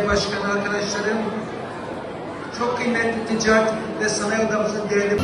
belediye başkanı arkadaşlarım, çok kıymetli ticaret ve sanayi odamızın değerli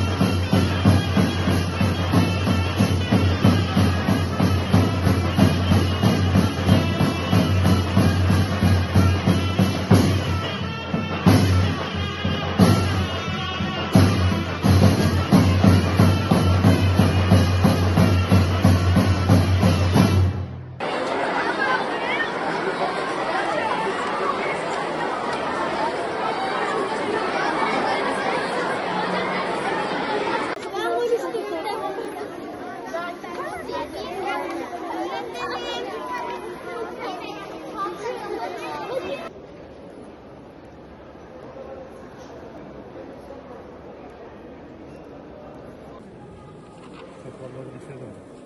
bu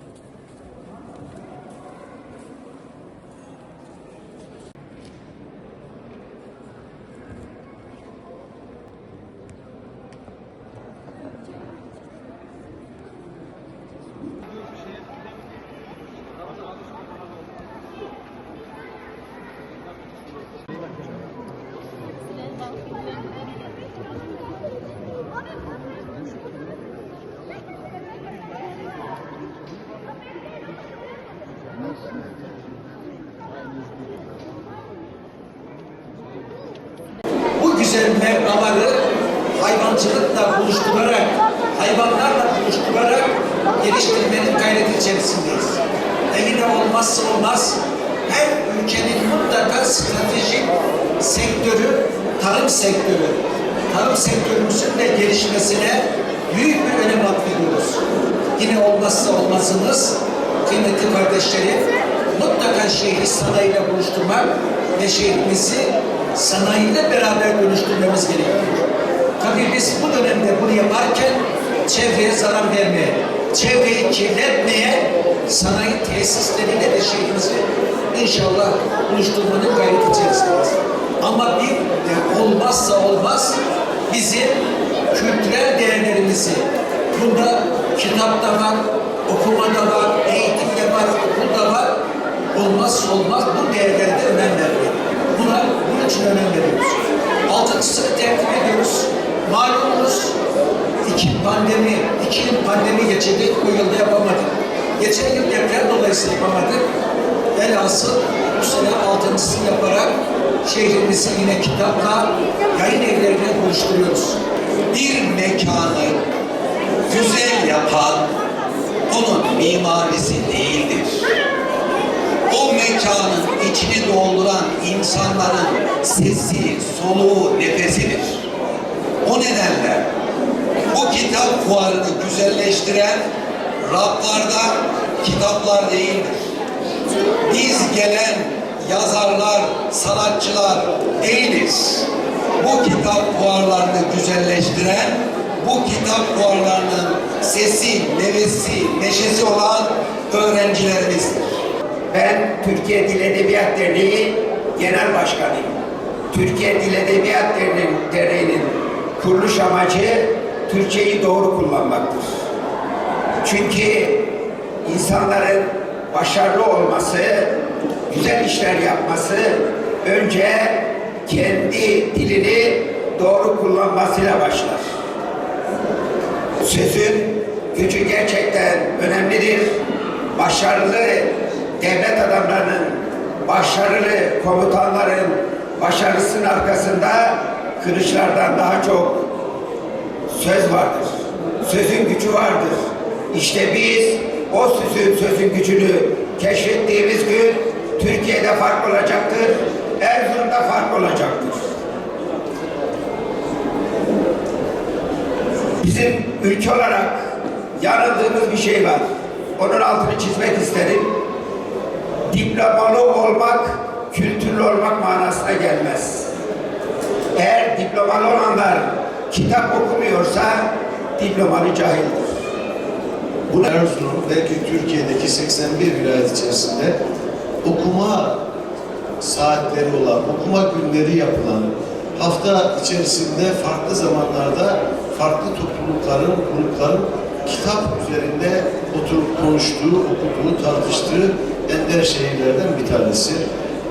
güzel mevraları hayvancılıkla buluşturarak, hayvanlarla buluşturarak geliştirmenin gayreti içerisindeyiz. E yine olmazsa olmaz her ülkenin mutlaka stratejik sektörü, tarım sektörü. Tarım sektörümüzün de gelişmesine büyük bir önem atfediyoruz. Yine olmazsa olmazımız kıymetli kardeşlerim mutlaka şehri sanayiyle buluşturmak ve şehrimizi sanayiyle beraber dönüştürmemiz gerekiyor. Tabii biz bu dönemde bunu yaparken çevreye zarar vermeye, çevreyi kirletmeye, sanayi tesisleriyle de şehrimizi inşallah buluşturmanın gayreti içerisindeyiz. Ama bir de olmazsa olmaz bizim kültürel değerlerimizi, bunda kitap da var, okuma da var, eğitim de var, okul da var. Olmazsa olmaz bu değerlere de önem vermek. Buna için önem veriyoruz. Altıncısını tertip ediyoruz. Malumunuz iki pandemi, iki yıl pandemi geçirdik, bu yılda yapamadık. Geçen yıl deprem dolayısıyla yapamadık. Velhasıl bu sene altıncısını yaparak şehrimizi yine kitapla yayın evlerine buluşturuyoruz. bir mekanı güzel yapan onun mimarisi değildir. O mekanın içini dolduran insanların sesi, soluğu, nefesidir. O nedenle bu kitap fuarını güzelleştiren raflarda kitaplar değildir. Biz gelen yazarlar, sanatçılar değiliz. Bu kitap fuarlarını güzelleştiren, bu kitap fuarlarının sesi, nefesi, neşesi olan öğrencilerimizdir. Ben Türkiye Dil Edebiyat Derneği Genel Başkanıyım. Türkiye Dil Edebiyat Derneği- Derneği'nin kuruluş amacı Türkçeyi doğru kullanmaktır. Çünkü insanların başarılı olması, güzel işler yapması önce kendi dilini doğru kullanmasıyla başlar. Sözün gücü gerçekten önemlidir. Başarılı devlet adamlarının, başarılı komutanların başarısının arkasında kılıçlardan daha çok söz vardır. Sözün gücü vardır. İşte biz o sözün, sözün gücünü keşfettiğimiz gün Türkiye'de fark olacaktır. Erzurum'da fark olacaktır. Bizim ülke olarak yanıldığımız bir şey var. Onun altını çizmek isterim. Diplomalı olmak, kültürlü olmak manasına gelmez. Eğer diplomalı olanlar kitap okumuyorsa diplomalı cahildir. Bu Erzurum belki Türkiye'deki 81 vilayet içerisinde okuma saatleri olan, okuma günleri yapılan, hafta içerisinde farklı zamanlarda farklı toplulukların, grupların kitap üzerinde oturup konuştuğu, okuduğu, tartıştığı ender şehirlerden bir tanesi.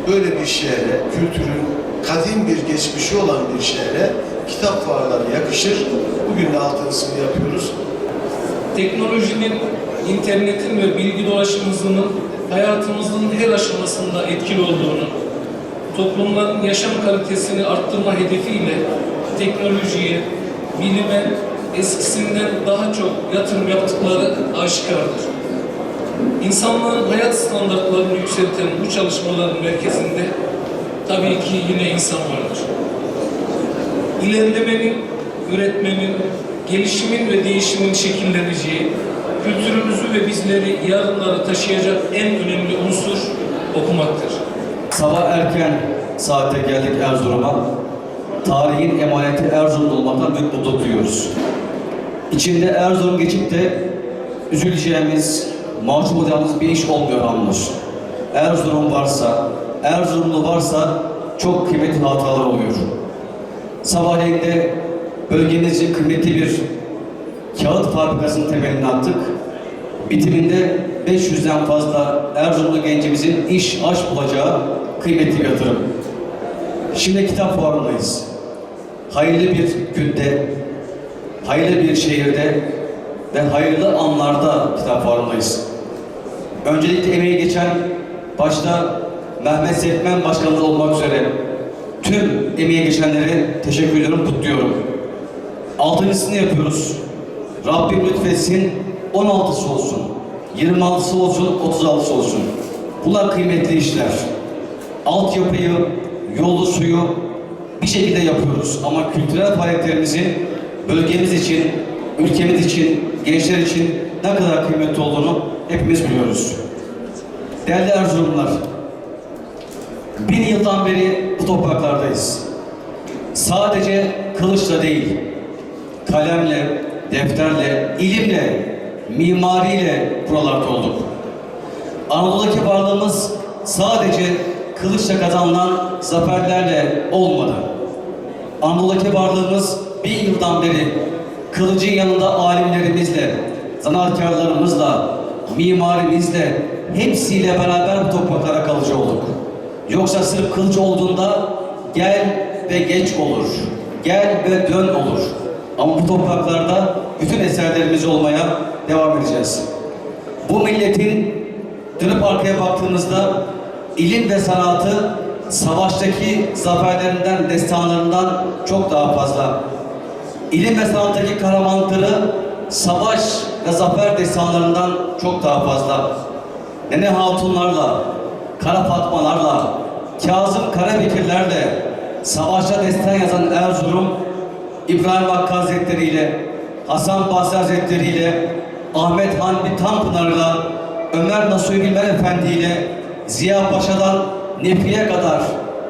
böyle bir şehre, kültürün kadim bir geçmişi olan bir şehre kitap fuarları yakışır. Bugün de altını yapıyoruz. teknolojinin, internetin ve bilgi dolaşımımızın hayatımızın her aşamasında etkili olduğunu, toplumların yaşam kalitesini arttırma hedefiyle teknolojiye, bilime eskisinden daha çok yatırım yaptıkları aşikardır. İnsanların hayat standartlarını yükselten bu çalışmaların merkezinde tabii ki yine insan vardır ilerlemenin, üretmenin, gelişimin ve değişimin şekilleneceği, kültürümüzü ve bizleri yarınlara taşıyacak en önemli unsur okumaktır. Sabah erken saatte geldik Erzurum'a. Tarihin emaneti Erzurum'da olmaktan mutluluk duyuyoruz. İçinde Erzurum geçip de üzüleceğimiz, mahcup olacağımız bir iş olmuyor anlıyoruz. Erzurum varsa, Erzurumlu varsa çok kıymetli hatalar oluyor. Sabahleyin de bölgemizce kıymetli bir kağıt fabrikasının temelini attık. Bitiminde 500'den fazla Erzurumlu gencimizin iş, aş bulacağı kıymetli bir yatırım. Şimdi kitap fuarındayız. Hayırlı bir günde, hayırlı bir şehirde ve hayırlı anlarda kitap fuarındayız. Öncelikle emeği geçen başta Mehmet Setmen Başkanımız olmak üzere tüm emeği geçenlere teşekkür ediyorum, kutluyorum. Altıncısını yapıyoruz. Rabbim lütfetsin 16'sı olsun, 26'sı olsun, 36'sı olsun. Bunlar kıymetli işler. Altyapıyı, yolu, suyu bir şekilde yapıyoruz. Ama kültürel faaliyetlerimizin bölgemiz için, ülkemiz için, gençler için ne kadar kıymetli olduğunu hepimiz biliyoruz. Değerli Erzurumlar, bin yıldan beri bu topraklardayız. Sadece kılıçla değil, kalemle, defterle, ilimle, mimariyle buralarda olduk. Anadolu'daki varlığımız sadece kılıçla kazanılan zaferlerle olmadı. Anadolu'daki varlığımız bin yıldan beri kılıcın yanında alimlerimizle, zanaatkarlarımızla, mimarimizle, hepsiyle beraber bu topraklara kalıcı olduk. Yoksa sırf kılıç olduğunda gel ve geç olur, gel ve dön olur. Ama bu topraklarda bütün eserlerimiz olmaya devam edeceğiz. Bu milletin dönüp arkaya baktığımızda ilim ve sanatı savaştaki zaferlerinden, destanlarından çok daha fazla. İlim ve sanattaki kahramanlıkları savaş ve zafer destanlarından çok daha fazla. Nene Hatunlarla, Kara Fatmalarla, Kazım Karabekirlerle savaşta destan yazan Erzurum, İbrahim Hakkı Hazretleri ile, Hasan Basri Hazretleri ile, Ahmet Hamdi Tanpınar'la, Ömer Nasuhi Bilmen Efendi ile, Ziya Paşa'dan Nefi'ye kadar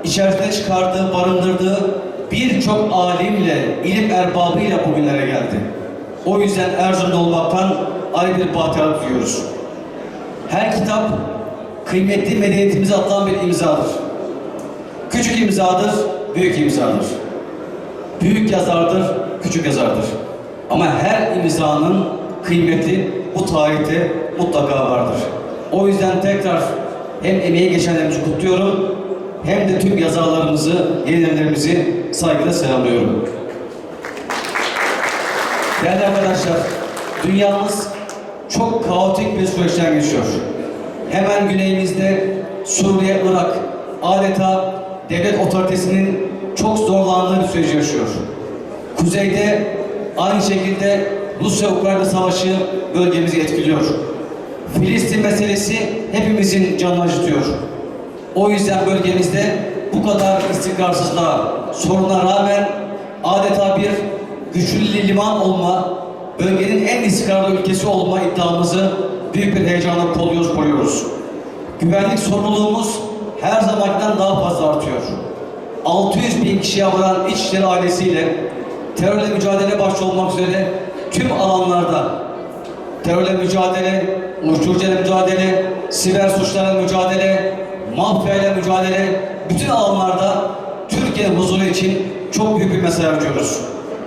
içerisine çıkardığı, barındırdığı birçok alimle, ilim erbabıyla bugünlere geldi. O yüzden Erzurum'da olmaktan ayrı bir bahtiyar duyuyoruz. Her kitap kıymetli medeniyetimize atılan bir imzadır. Küçük imzadır, büyük imzadır. Büyük yazardır, küçük yazardır. Ama her imzanın kıymeti bu tarihte mutlaka vardır. O yüzden tekrar hem emeği geçenlerimizi kutluyorum, hem de tüm yazarlarımızı, yenilerimizi saygıyla selamlıyorum. Değerli arkadaşlar, dünyamız çok kaotik bir süreçten geçiyor. Hemen güneyimizde Suriye, Irak adeta devlet otoritesinin çok zorlandığı bir süreci yaşıyor. Kuzeyde aynı şekilde Rusya-Ukrayna savaşı bölgemizi etkiliyor. Filistin meselesi hepimizin canını acıtıyor. O yüzden bölgemizde bu kadar istikrarsızlığa, soruna rağmen adeta bir güçlü liman olma, bölgenin en istikrarlı ülkesi olma iddiamızı büyük bir heyecanla kolluyoruz, koruyoruz. Güvenlik sorumluluğumuz her zamankinden daha fazla artıyor. 600 bin kişiye varan İçişleri ailesiyle terörle mücadele başta olmak üzere tüm alanlarda terörle mücadele, uyuşturucuyla mücadele, siber suçlarla mücadele, mafyayla mücadele, bütün alanlarda Türkiye huzuru için çok büyük bir mesai harcıyoruz.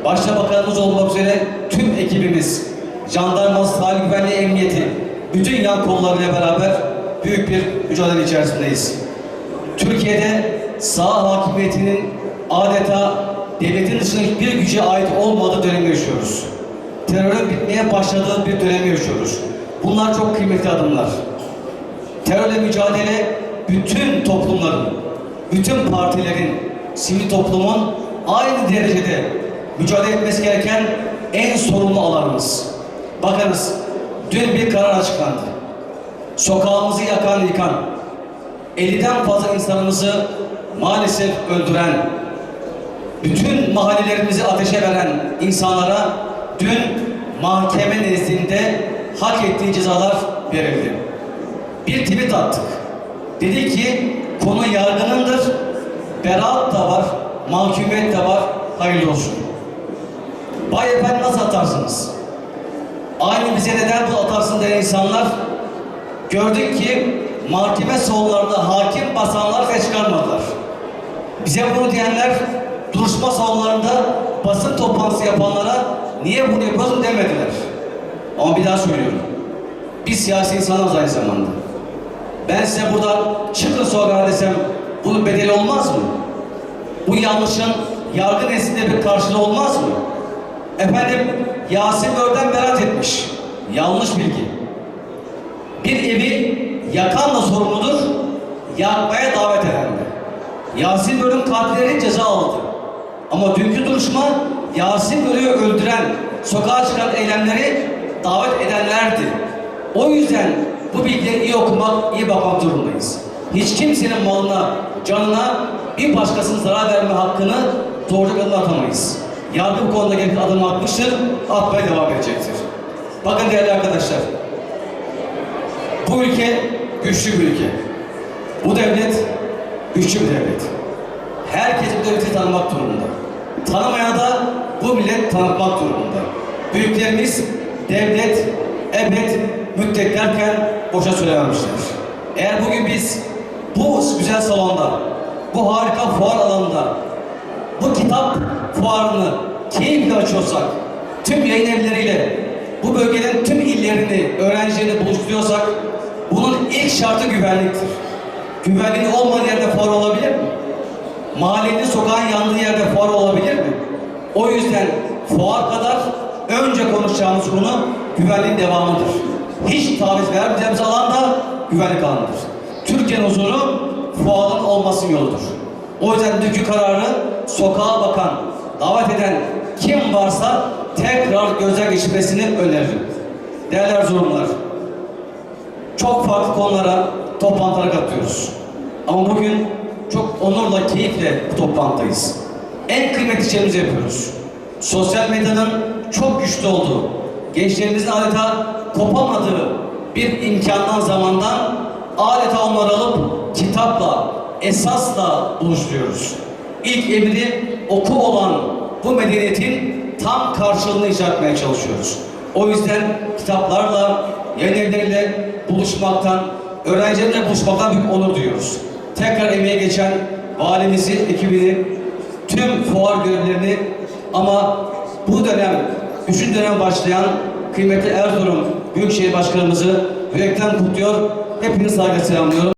Başta bakanımız olmak üzere tüm ekibimiz, jandarma, sahil güvenliği, emniyeti, bütün yan kollarıyla beraber büyük bir mücadele içerisindeyiz. Türkiye'de sağ hakimiyetinin adeta devletin dışında hiçbir güce ait olmadığı dönemi yaşıyoruz. Terörün bitmeye başladığı bir dönemi yaşıyoruz. Bunlar çok kıymetli adımlar. Terörle mücadele bütün toplumların, bütün partilerin, sivil toplumun aynı derecede mücadele etmesi gereken en sorumlu alanımız. Bakınız, dün bir karar açıklandı. Sokağımızı yakan yıkan, 50'den fazla insanımızı maalesef öldüren, bütün mahallelerimizi ateşe veren insanlara dün mahkeme nezdinde hak ettiği cezalar verildi. Bir tweet attık. Dedi ki konu yargınındır, beraat da var, mahkumiyet de var, hayırlı olsun. Vay efendim nasıl atarsınız? Aynı bize neden bu atarsın diyen insanlar gördük ki mahkeme salonlarında hakim basanlar ses çıkarmadılar. Bize bunu diyenler duruşma salonlarında basın toplantısı yapanlara niye bunu yapıyorsun demediler. Ama bir daha söylüyorum. Biz siyasi insanlarız aynı zamanda. Ben size buradan çıkın sokağa desem bunun bedeli olmaz mı? Bu yanlışın yargı nezdinde bir karşılığı olmaz mı? Efendim Yasin Bör'den beraat etmiş. Yanlış bilgi. Bir evi yakan da sorumludur, yakmaya davet eden de. Yasin Bör'ün katilleri ceza aldı. Ama dünkü duruşma Yasin Bör'ü öldüren, sokağa çıkan eylemleri davet edenlerdi. O yüzden bu bilgileri iyi okumak, iyi bakmak durumundayız. Hiç kimsenin malına, canına bir başkasının zarar verme hakkını doğruca adım atamayız. Yargı bu konuda gerekli adım atmıştır, atmaya devam edecektir. Bakın değerli arkadaşlar, bu ülke güçlü bir ülke. Bu devlet güçlü bir devlet. Herkes bu devleti tanımak durumunda. Tanımayan da bu millet tanıtmak durumunda. Büyüklerimiz devlet, ebed, müddet derken boşa söylememişler. Eğer bugün biz bu güzel salonda, bu harika fuar alanında bu kitap fuarını keyifle açıyorsak, tüm yayın evleriyle bu bölgenin tüm illerini, öğrencilerini buluşturuyorsak bunun ilk şartı güvenliktir. Güvenliğin olmadığı yerde fuar olabilir mi? Mahallenin sokağın yandığı yerde fuar olabilir mi? O yüzden fuar kadar önce konuşacağımız konu güvenliğin devamıdır. Hiç taviz vermeyeceğimiz alan da güvenlik alanıdır. Türkiye'nin huzuru fuarın olmasının yoludur. O yüzden dünkü kararı sokağa bakan, davet eden kim varsa tekrar gözden geçirmesini öneririm. Değerli Erzurumlar, çok farklı konulara, toplantılara katılıyoruz. Ama bugün çok onurla, keyifle bu toplantıdayız. En kıymetli şeyimizi yapıyoruz. Sosyal medyanın çok güçlü olduğu, gençlerimizin adeta kopamadığı bir imkandan, zamandan adeta onları alıp kitapla, esasla buluşturuyoruz. İlk emri oku olan bu medeniyetin tam karşılığını icra etmeye çalışıyoruz. O yüzden kitaplarla, yayın evleriyle buluşmaktan, öğrencilerle buluşmaktan büyük onur duyuyoruz. Tekrar emeğe geçen valimizi, ekibini, tüm fuar görevlerini ama bu dönem, üçüncü dönem başlayan kıymetli Erzurum Büyükşehir Başkanımızı yürekten kutluyor. Hepinizi saygıyla selamlıyorum.